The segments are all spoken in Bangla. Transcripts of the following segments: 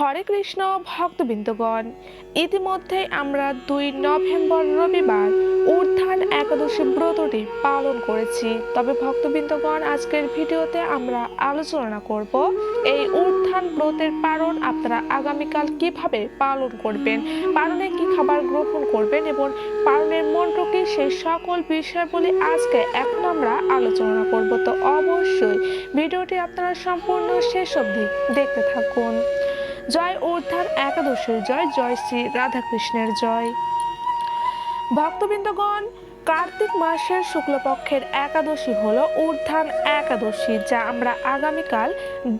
হরে কৃষ্ণ, ভক্তবৃন্দগণ, ইতিমধ্যে আমরা দুই নভেম্বর রবিবার উত্থান একাদশী ব্রতটি পালন করেছি। তবে ভক্তবৃন্দগণ, আজকের ভিডিওতে আমরা আলোচনা করব এই উত্থান ব্রতের পালন আপনারা আগামীকাল কীভাবে পালন করবেন, পালনে কি খাবার গ্রহণ করবেন এবং পালনের মন্ত্র কি সেই সকল বিষয়গুলি আজকে এখন আমরা আলোচনা করব। তো অবশ্যই ভিডিওটি আপনারা সম্পূর্ণ শেষ অবধি দেখতে থাকুন। জয় উদ্ধার একাদশের জয় জয় শ্রী রাধাকৃষ্ণের জয়। ভক্তবৃন্দগণ কার্তিক মাসের শুক্লপক্ষের একাদশী হল উত্থান একাদশী, যা আমরা আগামীকাল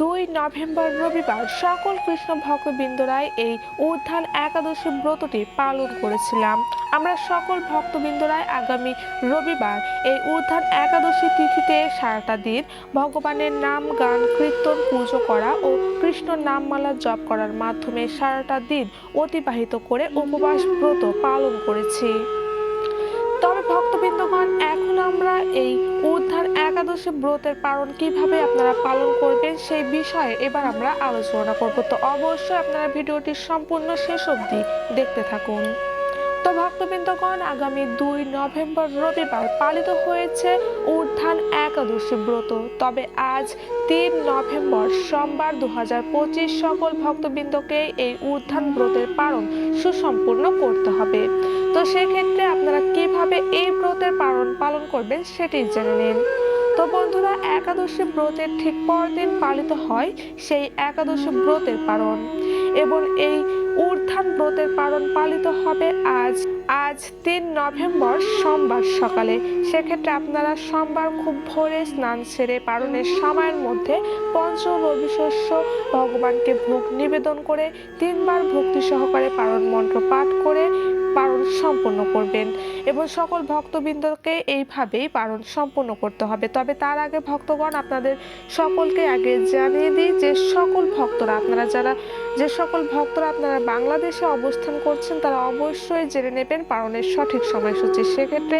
দুই নভেম্বর রবিবার সকল কৃষ্ণ ভক্তবৃন্দরাই এই উত্থান একাদশী ব্রতটি পালন করেছিলাম। আমরা সকল ভক্তবৃন্দরাই আগামী রবিবার এই উত্থান একাদশী তিথিতে সারাটা দিন ভগবানের নাম গান, কীর্তন, পুজো করা ও কৃষ্ণ নামমালা জপ করার মাধ্যমে সারাটা দিন অতিবাহিত করে উপবাস ব্রত পালন করেছি। তবে ভক্তবৃন্দগণ, এখন আমরা এই উদ্ধার একাদশী ব্রতের পালন কীভাবে আপনারা পালন করবেন সেই বিষয়ে এবার আমরা আলোচনা করব। তো অবশ্যই আপনারা ভিডিওটি সম্পূর্ণ শেষ অবধি দেখতে থাকুন। তো ভক্তবৃন্দগণ আগামী দুই নভেম্বর রবিবার পালিত হয়েছে উত্থান একাদশী ব্রত। তবে আজ তিন নভেম্বর সোমবার দু হাজার পঁচিশ সকল ভক্তবৃন্দকে এই উত্থান ব্রতের পালন সুসম্পূর্ণ করতে হবে। তো সেক্ষেত্রে আপনারা কীভাবে এই ব্রতের পালন পালন করবেন সেটি জেনে নিন। তো বন্ধুরা, একাদশী ব্রতের ঠিক পরদিন পালিত হয় সেই একাদশী ব্রতের পালন। এবং এই উত্থান ব্রতের পালন পালিত হবে আজ। আজ তিন নভেম্বর সোমবার সকালে। সেক্ষেত্রে আপনারা সোমবার খুব ভোরে স্নান সেরে পালনের সময়ের মধ্যে পঞ্চ রবিশস্য ভগবানকে ভোগ নিবেদন করে, তিনবার ভক্তি সহকারে পালন মন্ত্র পাঠ করে পালন সম্পন্ন করবেন এবং সকল ভক্তবৃন্দকে এইভাবেই পালন সম্পন্ন করতে হবে। তবে তার আগে ভক্তগণ, আপনাদের সকলকে আগে জানিয়ে দিই যে সকল ভক্তরা, আপনারা যারা, যে সকল ভক্তরা আপনারা বাংলাদেশে অবস্থান করছেন, তারা অবশ্যই জেনে নেবেন পালনের সঠিক সময়সূচি। সেক্ষেত্রে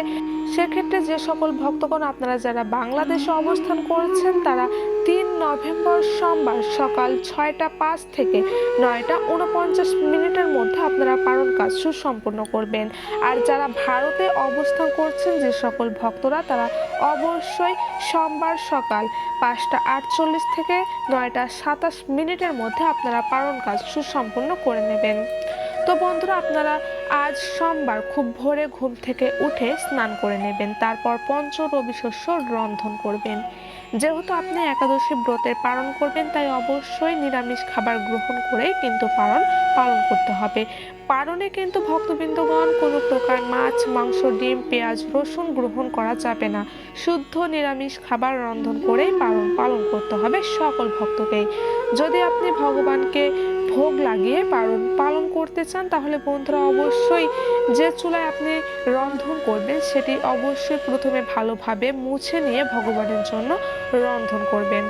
সেক্ষেত্রে যে সকল ভক্তগণ, আপনারা যারা বাংলাদেশে অবস্থান করছেন, তারা তিন নভেম্বর সোমবার সকাল ছয়টা পাঁচ থেকে নয়টা উনপঞ্চাশ মিনিটের মধ্যে আপনারা পালন কাজ সুসম্পন্ন করবেন। আর যারা ভারতে অবস্থান করছেন, যে সকল ভক্তরা, তারা অবশ্যই সোমবার সকাল পাঁচটা আটচল্লিশ থেকে নয়টা সাতাশ মিনিটের মধ্যে আপনারা পালন কাজ সুসম্পন্ন করে নেবেন। তো বন্ধুরা, আপনারা আজ সোমবার খুব ভোরে ঘুম থেকে উঠে স্নান করে নেবেন, তারপর পঞ্চ রবি শস্য রন্ধন করবেন। যেহেতু আপনি একাদশী ব্রতের পালন করবেন, তাই অবশ্যই নিরামিষ খাবার গ্রহণ করেই কিন্তু পালন পালন করতে হবে। পালনে কিন্তু ভক্তবৃন্দগণ কোনো প্রকার মাছ, মাংস, ডিম, পেঁয়াজ, রসুন গ্রহণ করা যাবে না। শুদ্ধ নিরামিষ খাবার রন্ধন করেই পালন পালন করতে হবে সকল ভক্তকেই। যদি আপনি ভগবানকে ভোগ লাগিয়ে পালন পালন করতে চান, তাহলে বন্ধুরা অবশ্যই যে চুলায় আপনি রন্ধন করবেন, সেটি অবশ্যই প্রথমে ভালোভাবে মুছে নিয়ে ভগবানের জন্য রন্ধন করবেন।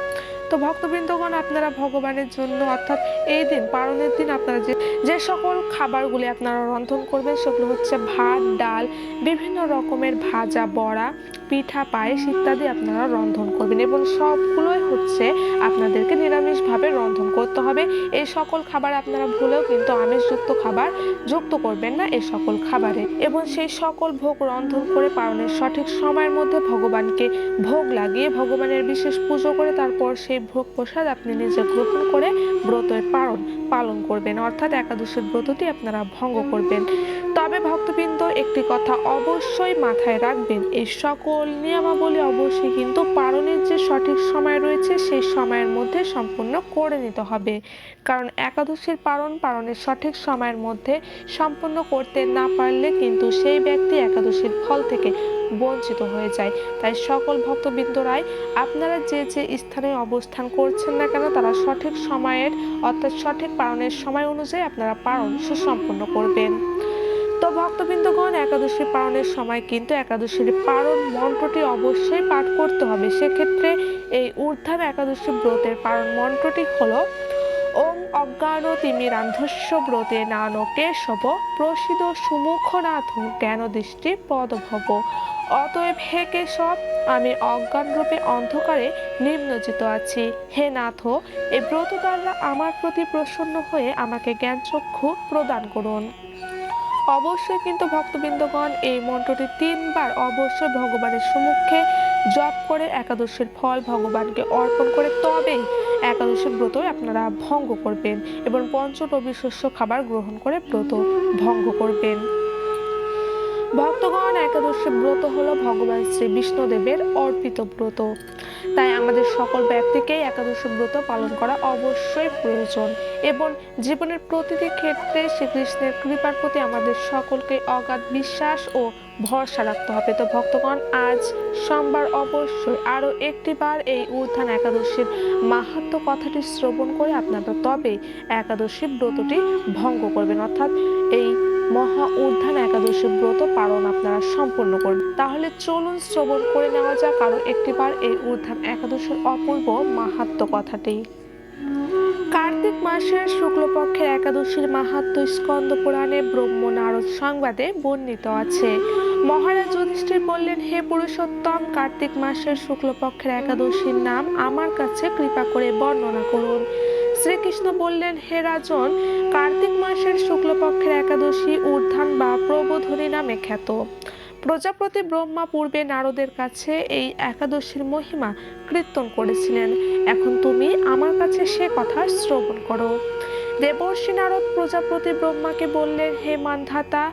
তো ভক্তবৃন্দগণ, আপনারা ভগবানের জন্য অর্থাৎ এই দিন পালনের দিন আপনারা যে যে সকল খাবারগুলি আপনারা রন্ধন করবেন, সেগুলো হচ্ছে ভাত, ডাল, বিভিন্ন রকমের ভাজা, বড়া পিঠা, পায়েস ইত্যাদি আপনারা রন্ধন করবেন এবং সবগুলোই হচ্ছে আপনাদেরকে নিরামিষভাবে রন্ধন করতে হবে। এই সকল খাবার আপনারা ভুলেও কিন্তু আমিষযুক্ত খাবার যুক্ত করবেন না এই সকল খাবারে। এবং সেই সকল ভোগ রন্ধন করে পালনের সঠিক সময়ের মধ্যে ভগবানকে ভোগ লাগিয়ে ভগবানের বিশেষ পুজো করে তারপর সেই ভোগ প্রসাদ আপনি নিজে গ্রহণ করে ব্রতের পালন পালন করবেন। অর্থাৎ একাদশীর ব্রতটি আপনারা ভঙ্গ করবেন। তবে ভক্তবৃন্দ, একটি কথা অবশ্যই মাথায় রাখবেন, এই সকল নিয়মাবলী অবশ্যই কিন্তু পালনের যে সঠিক সময় রয়েছে, সেই সময়ের মধ্যে সম্পূর্ণ করে নিতে হবে। কারণ একাদশীর পালন পালনের সঠিক সময়ের মধ্যে সম্পূর্ণ করতে না পারলে কিন্তু সেই ব্যক্তি একাদশীর ফল থেকে বঞ্চিত হয়ে যায়। তাই সকল ভক্তবৃন্দরাই আপনারা যে যে স্থানে অবস্থান করছেন না কেন, তারা সঠিক সময়ের অর্থাৎ সঠিক পালনের সময় অনুযায়ী আপনারা পালন সুসম্পন্ন করবেন। তো ভক্তবৃন্দগণ একাদশী পালনের সময় কিন্তু একাদশীর পালন মন্ত্রটি অবশ্যই পাঠ করতে হবে। সেক্ষেত্রে এই ঊর্ধ্বান একাদশী ব্রতের পালন মন্ত্রটি হলো ওম অজ্ঞান তিমিরান্ধস্য ব্রতে নান কেশব প্রসিদ সুমুখনাথ জ্ঞান দৃষ্টি পদভব। অতএব হে কেশব, আমি অজ্ঞান রূপে অন্ধকারে নিম্নজিত আছি। হে নাথ এই ব্রত দ্বারা আমার প্রতি প্রসন্ন হয়ে আমাকে জ্ঞান চক্ষু প্রদান করুন। অবশ্যই কিন্তু ভক্তবৃন্দগণ, এই মন্ত্রটি তিনবার অবশ্যই ভগবানের সম্মুখে জপ করে একাদশীর ফল ভগবানকে অর্পণ করে তবেই একাদশীর ব্রত আপনারা ভঙ্গ করবেন এবং পঞ্চ রবি শস্য খাবার গ্রহণ করে ব্রত ভঙ্গ করবেন। ভক্তগণ একাদশী ব্রত হলো ভগবান শ্রী বিষ্ণুদেবের অর্পিত ব্রত। তাই আমাদের সকল ব্যক্তিকেই একাদশী ব্রত পালন করা অবশ্যই প্রয়োজন এবং জীবনের প্রতিটি ক্ষেত্রে শ্রীকৃষ্ণের কৃপার প্রতি আমাদের সকলকে অগাধ বিশ্বাস ও ভরসা রাখতে হবে। তো ভক্তগণ, আজ সোমবার অবশ্যই আরও একটিবার এই উত্থান একাদশীর মাহাত্ম কথাটি শ্রবণ করে আপনারা তবে একাদশী ব্রতটি ভঙ্গ করবেন। অর্থাৎ এই মহা উদ্ধান একাদশী ব্রত পালন আপনারা সম্পূর্ণ করবেন। তাহলে চলুন শ্রবণ করে নেওয়া যাক আরও একটিবার এই উদ্ধান একাদশীর অপূর্ব মাহাত্ম কথাটি। কার্তিক মাসের শুক্লপক্ষের একাদশীর মাহাত্ম স্কন্দ পুরাণে ব্রহ্ম নারদ সংবাদে বর্ণিত আছে। মহারাজ যুধিষ্ঠির বললেন, হে পুরুষোত্তম, কার্তিক মাসের শুক্লপক্ষের একাদশীর নাম আমার কাছে কৃপা করে বর্ণনা করুন। শ্রীকৃষ্ণ বললেন, হে রাজন, কার্তিক মাসের শুক্লপক্ষের একাদশী উত্থান বা প্রবোধনী নামে খ্যাত। প্রজাপতি ব্রহ্মা পূর্বে নারদের কাছে এই একাদশীর মহিমা কীর্তন করেছিলেন। এখন তুমি আমার কাছে সে কথা শ্রবণ করো। দেবর্ষী নারদ প্রজাপতি ব্রহ্মাকে বললেন, হে মানধাতা,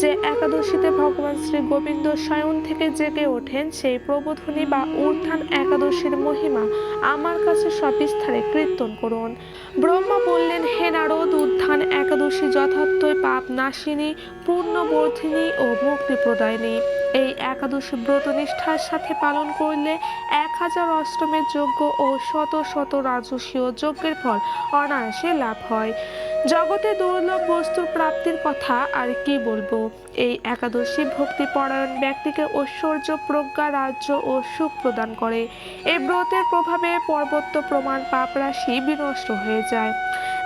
যে একাদশীতে ভগবান শ্রী গোবিন্দ স্বয়ং থেকে জেগে ওঠেন, সেই প্রবোধনী বা উত্থান একাদশীর মহিমা আমার কাছে সবিস্তারে কীর্তন করুন। ব্রহ্মা বললেন, হে নারদ উত্থান একাদশী যথার্থই পাপ নাশিনী পূর্ণবর্ধিনী ও মুক্তি প্রদায়িনী এই একাদশ ব্রত নিষ্ঠার সাথে পালন করলে এক হাজার অষ্টমের যজ্ঞ ও শত শত রাজস্বীয় যজ্ঞের ফল অনায়াসে লাভ হয়। জগতে দুর্লভ বস্তুর প্রাপ্তির কথা আর কি বলব? এই একাদশী ভক্তি পরায়ণ ব্যক্তিকে ঐশ্বর্য, প্রজ্ঞা, রাজ্য ও সুখ প্রদান করে। এই ব্রতের প্রভাবে পর্বত্য প্রমাণ পাপ রাশি বিনষ্ট হয়ে যায়।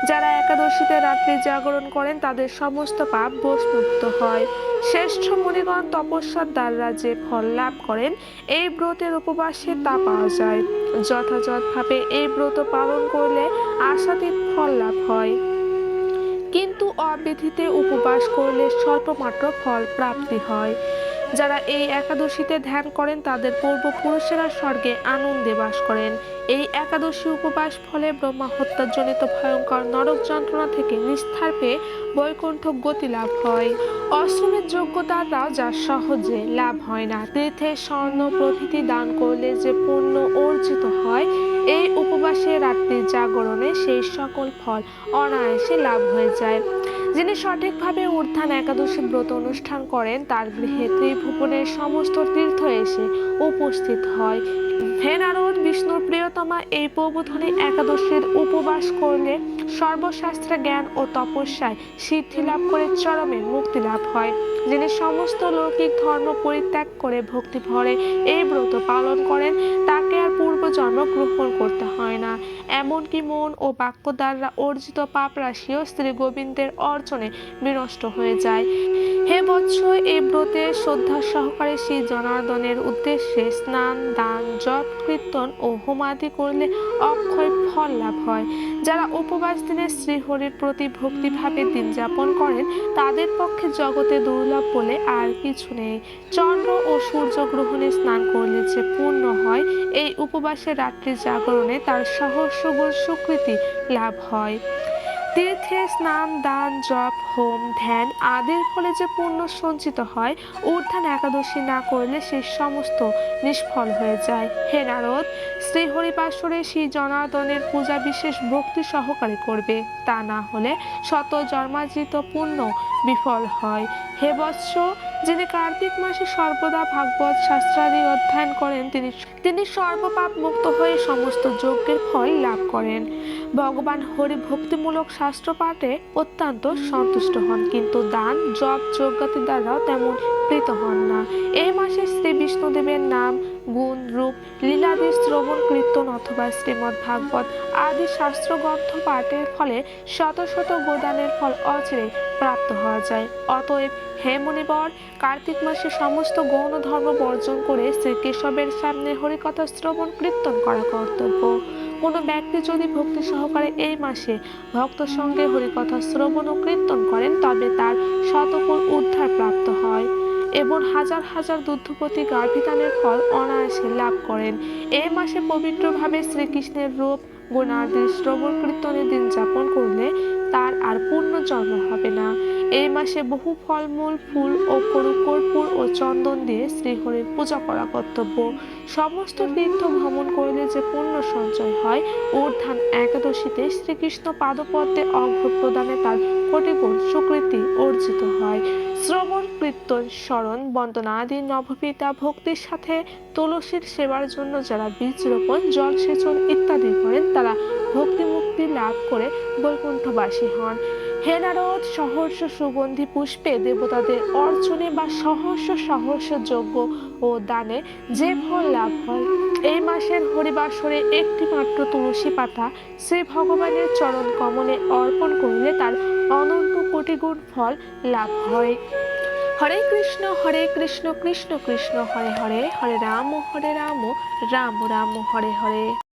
যারা একাদশীতে রাত্রি জাগরণ করেন, তাদের সমস্ত পাপ বস্তুভূত হয়। শ্রেষ্ঠ মুনিগণ তপস্যার দ্বারা যে ফল লাভ করেন, এই ব্রতের উপবাসে তা পাওয়া যায়। যথাযথভাবে এই ব্রত পালন করলে আশাতীত ফল লাভ হয়। কিন্তু অবিধিতে উপবাস করলে স্বল্পমাত্র ফল প্রাপ্তি হয়। যারা এই একাদশীতে ধ্যান করেন, তাদের পূর্বপুরুষেরা স্বর্গে আনন্দে বাস করেন। এই একাদশী উপবাস ফলে ব্রহ্মা হত্যাজনিত ভয়ঙ্কর নরক যন্ত্রণা থেকে নিস্তার পেয়ে বৈকুণ্ঠ গতি লাভ হয়। অশ্রমের যোগ্যতারাও যা সহজে লাভ হয় না। তীর্থে স্বর্ণ প্রভৃতি দান করলে যে পুণ্য অর্জিত হয় এই উপবাসে রাত্রি জাগরণে সেই সকল ফল অনায়াসে লাভ হয়ে যায়। যিনি সঠিকভাবে উত্থান একাদশী ব্রত অনুষ্ঠান করেন, তার গৃহে ত্রিভুবনের সমস্ত তীর্থ এসে উপস্থিত হয়। হে নারদ, বিষ্ণুর প্রিয়তমা, এই প্রবোধনী একাদশীর উপবাস করলে সর্বশাস্ত্রে জ্ঞান ও তপস্যায় সিদ্ধি লাভ করে চরমে মুক্তি লাভ হয়। যিনি সমস্ত লৌকিক ধর্ম পরিত্যাগ করে ভক্তি ভরে এই ব্রত পালন করেন, তাকে আর পূর্বজন্ম গ্রহণ করতে হয় না। এমনকি মন ও বাক্য দ্বারা অর্জিত পাপ রাশিও শ্রী গোবিন্দের অর্জনে বিনষ্ট হয়ে যায়। হে বৎস, এই ব্রতে শ্রদ্ধা সহকারে শ্রী জনার্দনের উদ্দেশ্যে স্নান, দান, জপ, কীর্তন ও হোমাদি করলে অক্ষয় ফল লাভ হয়। যারা উপবাস দিনে শ্রীহরির প্রতি ভক্তিভাবে দিন যাপন করেন, তাদের পক্ষে জগতে দুর্লভ বলে আর কিছু নেই। চন্দ্র ও সূর্য গ্রহণে স্নান করলে যে পূর্ণ হয়, এই উপবাসে রাত্রি জাগরণে তার সহস্র সুকৃতি লাভ হয়। তীর্থে স্নান, দান, জপ, হোম, ধ্যান আদের ফলে যে পুণ্য সঞ্চিত হয় উত্থান একাদশী না করলে সে সমস্ত নিষ্ফল হয়ে যায়। হে নারদ শ্রী হরিপাশ্বরে শ্রী জনার্দনের পূজা বিশেষ ভক্তি সহকারে করবে। তা না হলে শত জন্মার্জিত পুণ্য বিফল হয়। হে বৎস, যিনি কার্তিক মাসে সর্বদা ভাগবত শাস্ত্রাদি অধ্যয়ন করেন, তিনি তিনি সর্বপাপ মুক্ত হয়ে সমস্ত যজ্ঞের ফল লাভ করেন। ভগবান হরি ভক্তিমূলক শাস্ত্র পাঠে অত্যন্ত সন্তুষ্ট হন, কিন্তু দান, জপ যজ্ঞাতি দ্বারাও তেমন প্রীত হন না। এই মাসে শ্রী বিষ্ণুদেবের নাম, গুণ, রূপ, লীলাদি শ্রবণ, কীর্তন অথবা শ্রীমৎ ভাগবত আদি শাস্ত্র গ্রন্থ পাঠের ফলে শত শত গোদানের ফল অচিরে প্রাপ্ত হওয়া যায়। অতএব হে মুনিবর, কার্তিক মাসে সমস্ত গৌণ ধর্ম বর্জন করে শ্রী কেশবের সামনে হরিকথা শ্রবণ কীর্তন করা কর্তব্য। কোনো ব্যক্তি যদি ভক্তি সহকারে এই মাসে ভক্ত সঙ্গে হরিকথা শ্রবণ ও কীর্তন করেন, তবে তার শতগুণ উদ্ধার প্রাপ্ত হয়। এবং হাজার হাজার দুগ্ধপতি গার্ভিদানের ফল অনায়াসে লাভ করেন। এই মাসে পবিত্রভাবে শ্রীকৃষ্ণের রূপ, গুণাদি শ্রবণ কীর্তনের দিন যাপন করলে তার আর পূর্ণ জন্ম হবে না। এই মাসে বহু ফলমূল, ফুল ও করু কর্পূর ও চন্দন দিয়ে শ্রীহরির পূজা করা কর্তব্য। সমস্ত তীর্থ ভ্রমণ করলে যে পুণ্য সঞ্চয় হয়, ঊর্ধ্বান একাদশীতে শ্রীকৃষ্ণ পাদপদ্মে অর্ঘ্য প্রদানে তার কোটিগুণ সুকৃতি অর্জিত হয়। শ্রবণ, কীর্তন, স্মরণ বন্দনা আদি নবপিতা ভক্তির সাথে তুলসীর সেবার জন্য যারা বীজ রোপণ, জলসেচন ইত্যাদি করেন, তারা ভক্তি মুক্তি লাভ করে বৈকুণ্ঠবাসী হন। হে নারদ সহর্ষ সুগন্ধি পুষ্পে দেবতাদের অর্চনে বা সহস্র সহস্র যজ্ঞ ও দানে যে ফল লাভ হয়। এই মাসের হরিবাসরে একটি মাত্র তুলসী পাতা শ্রী ভগবানের চরণ কমলে অর্পণ করলে তার অনন্ত কোটিগুণ ফল লাভ হয়। হরে কৃষ্ণ হরে কৃষ্ণ কৃষ্ণ কৃষ্ণ, হরে হরে হরে রাম হরে রাম রাম রাম হরে হরে।